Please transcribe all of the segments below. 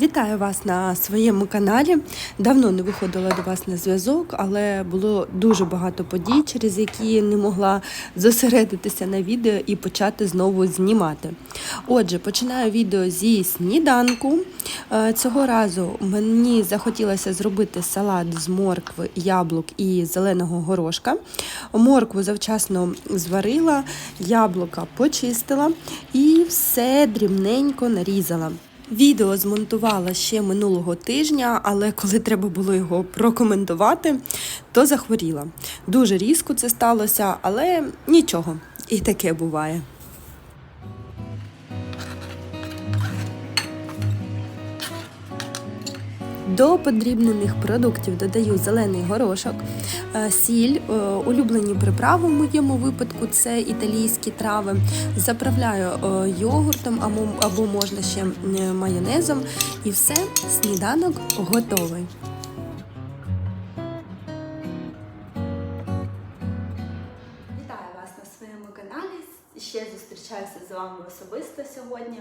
Вітаю вас на своєму каналі. Давно не виходила до вас на зв'язок, але було дуже багато подій, через які не могла зосередитися на відео і почати знову знімати. Отже, починаю відео зі сніданку. Е, Цього разу мені захотілося зробити салат з моркви, яблук і зеленого горошка. Моркву завчасно зварила, яблука почистила і все дрібненько нарізала. Відео змонтувала ще минулого тижня, але коли треба було його прокоментувати, то захворіла. Дуже різко це сталося, але нічого, і таке буває. До подрібнених продуктів додаю зелений горошок, е, сіль, е, улюблені приправи в моєму випадку це італійські трави. Заправляю е, йогуртом або, або можна ще майонезом. І все, сніданок готовий. Вітаю вас на своєму каналі. Ще зустрічаюся з вами особисто сьогодні.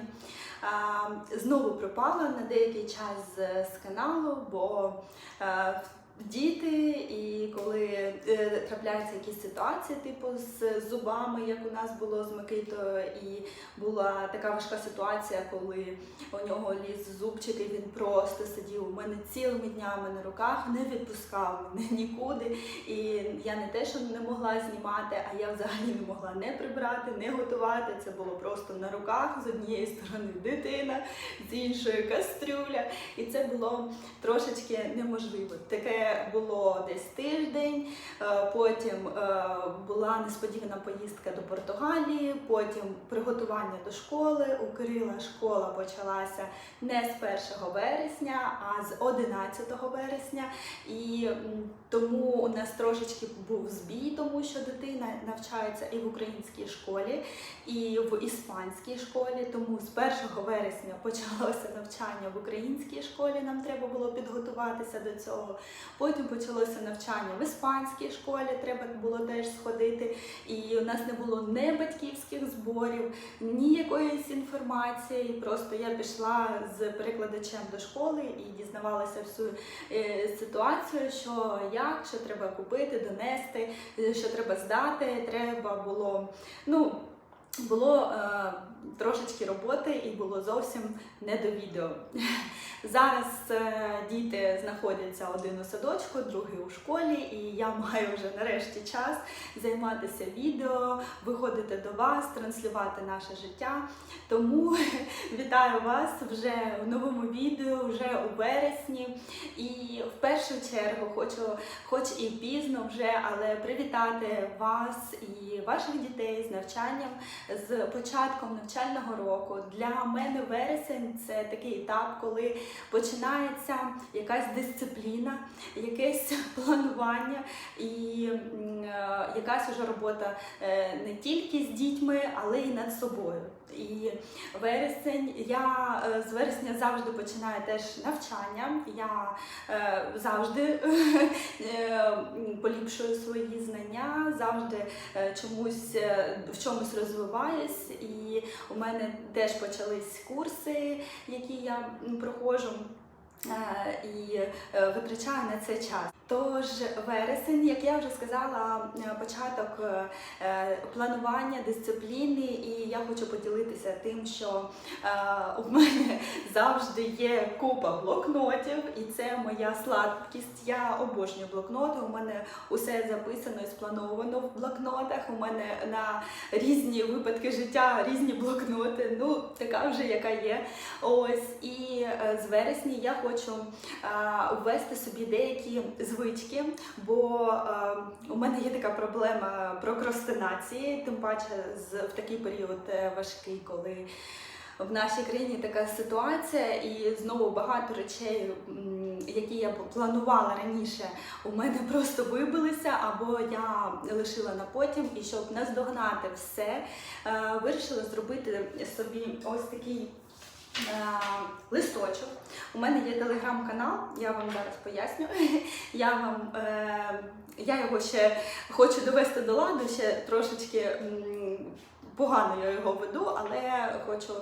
Знову пропала на деякий час з, з каналу, бо е, діти, і коли е, трапляються якісь ситуації, типу з зубами, як у нас було з Микитою, і була така важка ситуація, коли у нього ліз зубчик, і він просто сидів у мене цілими днями на руках, не відпускав мене нікуди. І я не те, що не могла знімати, а я взагалі не могла не прибрати, не готувати. Це було просто на руках з однієї сторони дитина, з іншої кастрюля. І це було трошечки неможливо. Таке було десь тиждень. е, Потім е, була несподівана поїздка до Португалії, потім приготування до школи. У Кирила школа почалася не з 1 вересня, а з 11 вересня. І тому у нас трошечки був збій, тому що дитина навчається і в українській школі, і в іспанській школі. Тому з 1 вересня почалося навчання в українській школі. Нам треба було підготуватися до цього. Потім почалося навчання в іспанській школі, треба було теж сходити. І у нас не було ні батьківських зборів, ні якоїсь інформації. Просто я пішла з перекладачем до школи і дізнавалася всю е, ситуацію, що як, що треба купити, донести, е, що треба здати. Треба було, ну. Було е, трошечки роботи і було зовсім не до відео. Зараз е, діти знаходяться один у садочку, другий у школі, і я маю вже нарешті час займатися відео, виходити до вас, транслювати наше життя. Тому вітаю вас вже в новому відео, вже у вересні. І в першу чергу хочу, хоч і пізно вже, але привітати вас і ваших дітей з навчанням, з початком навчального року. Для мене вересень це такий етап, коли починається якась дисципліна, якесь планування і е, якась уже робота е, не тільки з дітьми, але й над собою. І вересень я е, з вересня завжди починаю теж навчання. Я завжди поліпшую свої знання, завжди чомусь в чомусь розвиваюсь. І у мене теж почались курси, які я проходжу. Е, І е, витрачаю на це час. Тож вересень, як я вже сказала, е, е, планування, дисципліни, і я хочу поділитися тим, що е, у мене завжди є купа блокнотів, і це моя слабкість. Я обожнюю блокноти. У мене усе записано і сплановано в блокнотах. У мене на різні випадки життя різні блокноти. Ну, така вже яка є. Ось і е, з вересня я хочу е, ввести собі деякі звички, бо е, у мене є така проблема прокрастинації, тим паче в такий період е, важкий, коли. В нашій країні така ситуація, і знову багато речей, які я планувала раніше, у мене просто вибилися, або я лишила на потім. І щоб наздогнати все, е, вирішила зробити собі ось такий е, листочок. У мене є телеграм-канал, я вам зараз поясню. Я вам е, я його ще хочу довести до ладу, ще трошечки м, погано я його веду, але хочу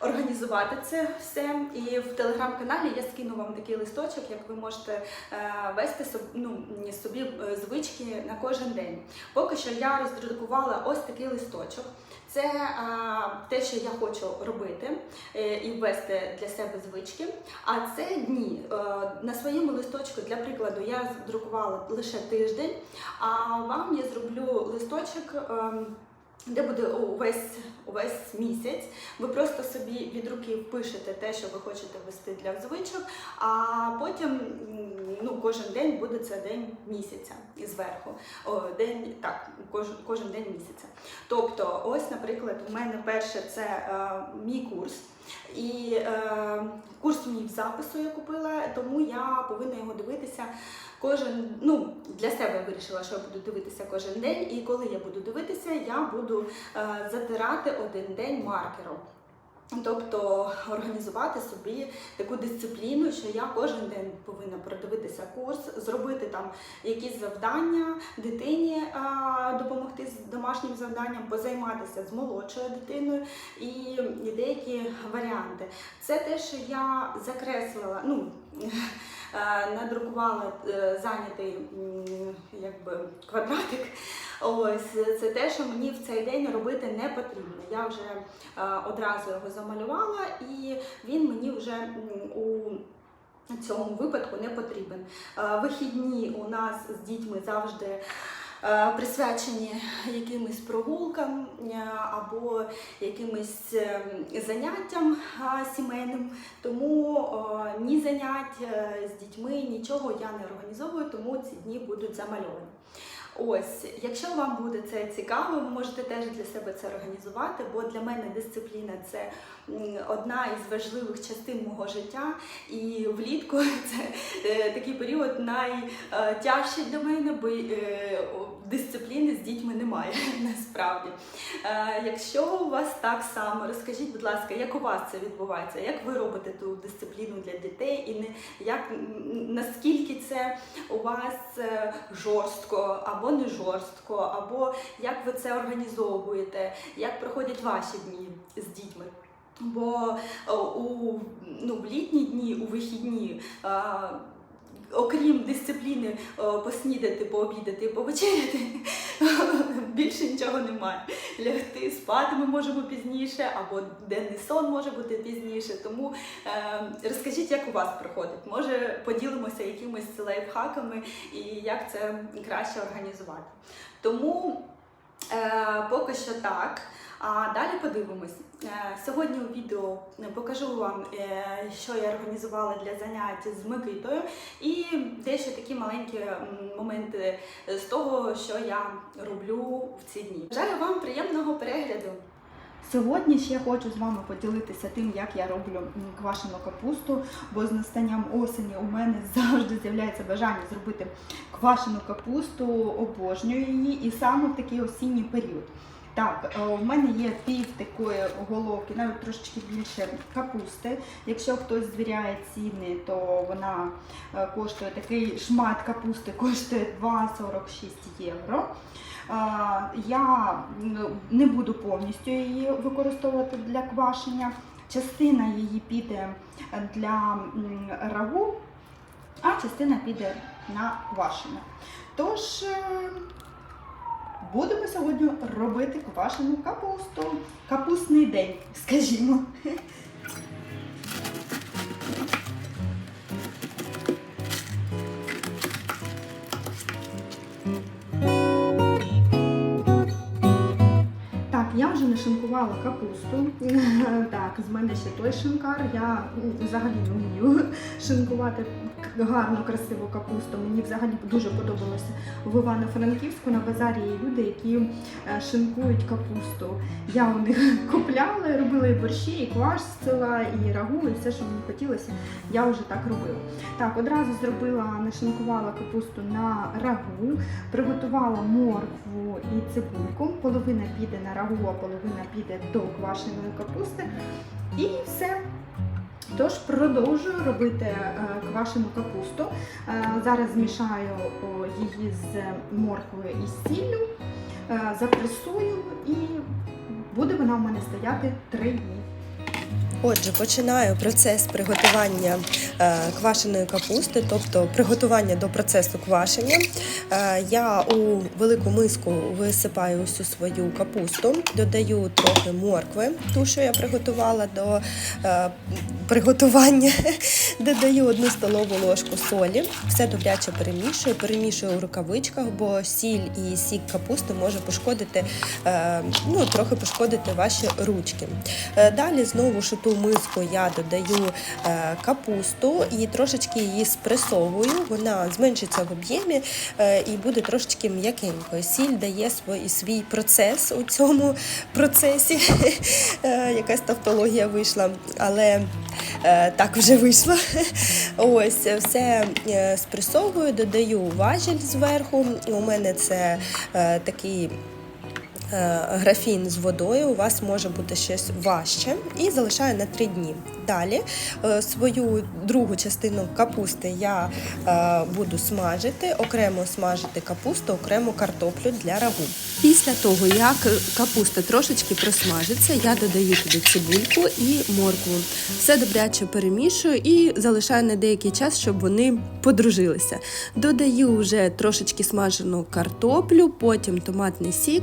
організувати це все. І в телеграм-каналі я скину вам такий листочок, як ви можете е, вести ну, собі е, звички на кожен день. Поки що я роздрукувала ось такий листочок. Це а, те, що я хочу робити е, і ввести для себе звички. А це дні. Е, на своєму листочку, для прикладу, я друкувала лише тиждень, а вам я зроблю листочок. Де буде увесь, увесь місяць. Ви просто собі від руки впишете те, що ви хочете вести для звичок, а потім ну, кожен день буде це день місяця і зверху. О, день, так, кожен, кожен день місяця. Тобто, ось, наприклад, у мене перше це е, мій курс. І е, курс мій в запису я купила, тому я повинна його дивитися кожен. Ну, для себе вирішила, що я буду дивитися кожен день. І коли я буду дивитися, я буду е, затирати один день маркером. Тобто організувати собі таку дисципліну, що я кожен день повинна продивитися курс, зробити там якісь завдання дитині, а, допомогти з домашнім завданням, позайматися з молодшою дитиною і, деякі варіанти. Це те, що я закреслила, ну е, надрукувала е, зайнятий якби квадратик. Ось це те, що мені в цей день робити не потрібно. Я вже е, одразу його замалювала, і він мені вже у цьому випадку не потрібен. Е, Вихідні у нас з дітьми завжди. Е, Присвячені якимось прогулкам е, або якимось е, заняттям сімейним, тому ні занять з дітьми, нічого я не організовую, тому ці дні будуть замальовані. Ось, якщо вам буде це цікаво, ви можете теж для себе це організувати, бо для мене дисципліна це одна із важливих частин мого життя. І влітку це е, такий період найтяжчий для мене, бо е, дисципліни з дітьми немає насправді. Е, Якщо у вас так само, розкажіть, будь ласка, як у вас це відбувається? Як ви робите ту дисципліну для дітей, і не як наскільки це у вас жорстко або не жорстко, або як ви це організовуєте, як проходять ваші дні з дітьми? Бо у ну, в літні дні, у вихідні. а, Окрім дисципліни поснідати, пообідати, повечеряти, більше нічого немає. Лягти спати ми можемо пізніше, або денний сон може бути пізніше. Тому е, розкажіть, як у вас проходить. Може, поділимося якимись лайфхаками і як це краще організувати. Тому е, поки що так. А далі подивимось. Е, Сьогодні у відео покажу вам, е, що я організувала для занять з Микитою, і дещо такі маленькі моменти з того, що я роблю в ці дні. Бажаю вам приємного перегляду. Сьогодні ще хочу з вами поділитися тим, як я роблю квашену капусту, бо з настанням осені у мене завжди з'являється бажання зробити квашену капусту, обожнюю її, і саме в такий осінній період. Так, е, у мене є пів такої головки, навіть трошечки більше капусти. Якщо хтось звіряє ціни, то вона е, коштує такий шмат капусти коштує 2,46 євро. Е, Я не буду повністю її використовувати для квашення. Частина її піде для рагу, а частина піде на квашення. Тож будемо сьогодні робити квашену капусту. Капустний день, скажімо. Так, я вже нашинкувала капусту. Так, з мене ще той шинкар. Я взагалі не вмію шинкувати гарну, красиву капусту. Мені взагалі дуже подобалося в Івано-Франківську на базарі є люди, які е, шинкують капусту. Я у них купляла, робила і борщі, і квашцила, і рагу, і все, що мені хотілося, я вже так робила. Так, одразу зробила, нашинкувала капусту на рагу, приготувала моркву і цибульку. Половина піде на рагу, а половина піде до квашеної капусти. І все. Тож продовжую робити е, квашену капусту. Е, зараз змішаю її з морквою і сіллю, е, запресую і буде вона у мене стояти 3 дні. Отже, починаю процес приготування е, квашеної капусти, тобто приготування до процесу квашення. Е, я у велику миску висипаю всю свою капусту, додаю трохи моркви, ту, що я приготувала до е, приготування, додаю одну столову ложку солі, все добряче перемішую, перемішую у рукавичках, бо сіль і сік капусти може пошкодити, ну, трохи пошкодити ваші ручки. Далі знову ж у ту миску я додаю е, капусту і трошечки її спресовую. Вона зменшиться в об'ємі е, і буде трошечки м'якенькою. Сіль дає свій, свій процес у цьому процесі. Е, Якась тавтологія вийшла, але так вже вийшло. Ось все спресовую, додаю важіль зверху. У мене це такий графін з водою, у вас може бути щось важче, і залишаю на 3 дні. Далі е, свою другу частину капусти я е, буду смажити, окремо смажити капусту, окремо картоплю для рагу. Після того, як капуста трошечки просмажиться, я додаю туди цибульку і моркву. Все добряче перемішую і залишаю на деякий час, щоб вони подружилися. Додаю вже трошечки смажену картоплю, потім томатний сік,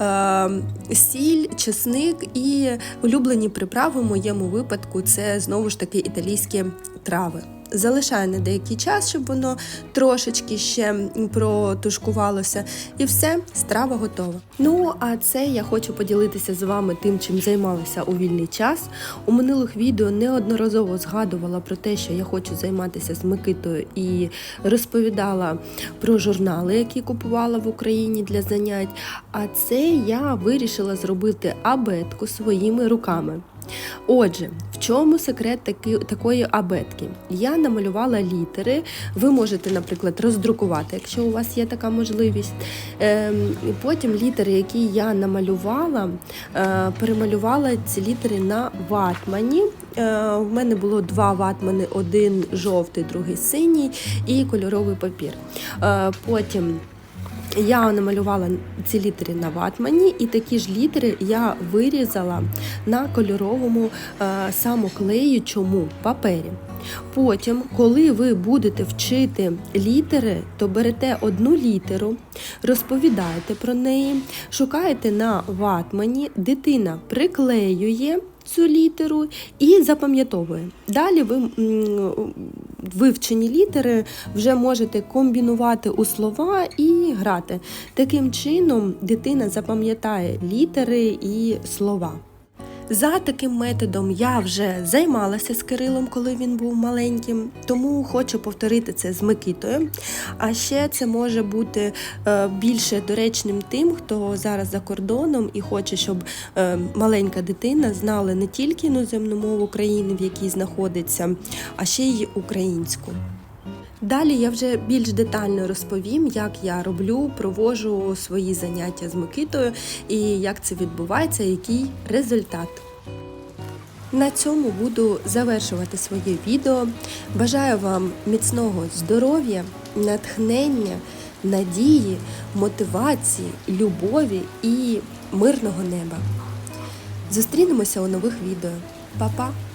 е, сіль, чесник і улюблені приправи в моєму випадку це знову ж таки італійські трави. Залишаю на деякий час, щоб воно трошечки ще протушкувалося, і все, страва готова. Ну а це я хочу поділитися з вами тим, чим займалася у вільний час. У минулих відео неодноразово згадувала про те, що я хочу займатися з Микитою і розповідала про журнали, які купувала в Україні для занять. А це я вирішила зробити абетку своїми руками. Отже, в чому секрет таки, такої абетки? Я намалювала літери. Ви можете, наприклад, роздрукувати, якщо у вас є така можливість. І потім літери, які я намалювала, е, перемалювала ці літери на ватмані. Е, У мене було два ватмани: один жовтий, другий синій і кольоровий папір. Е, Потім я намалювала ці літери на ватмані, і такі ж літери я вирізала на кольоровому е, самоклеючому папері. Потім, коли ви будете вчити літери, то берете одну літеру, розповідаєте про неї, шукаєте на ватмані, дитина приклеює цю літеру і запам'ятовує. Далі ви вивчені літери вже можете комбінувати у слова і грати. Таким чином дитина запам'ятає літери і слова. За таким методом я вже займалася з Кирилом, коли він був маленьким, тому хочу повторити це з Микитою. А ще це може бути е, більше доречним тим, хто зараз за кордоном і хоче, щоб е, маленька дитина знала не тільки іноземну мову країни, в якій знаходиться, а ще й українську. Далі я вже більш детально розповім, як я роблю, провожу свої заняття з Микитою і як це відбувається, який результат. На цьому буду завершувати своє відео. Бажаю вам міцного здоров'я, натхнення, надії, мотивації, любові і мирного неба. Зустрінемося у нових відео. Па-па!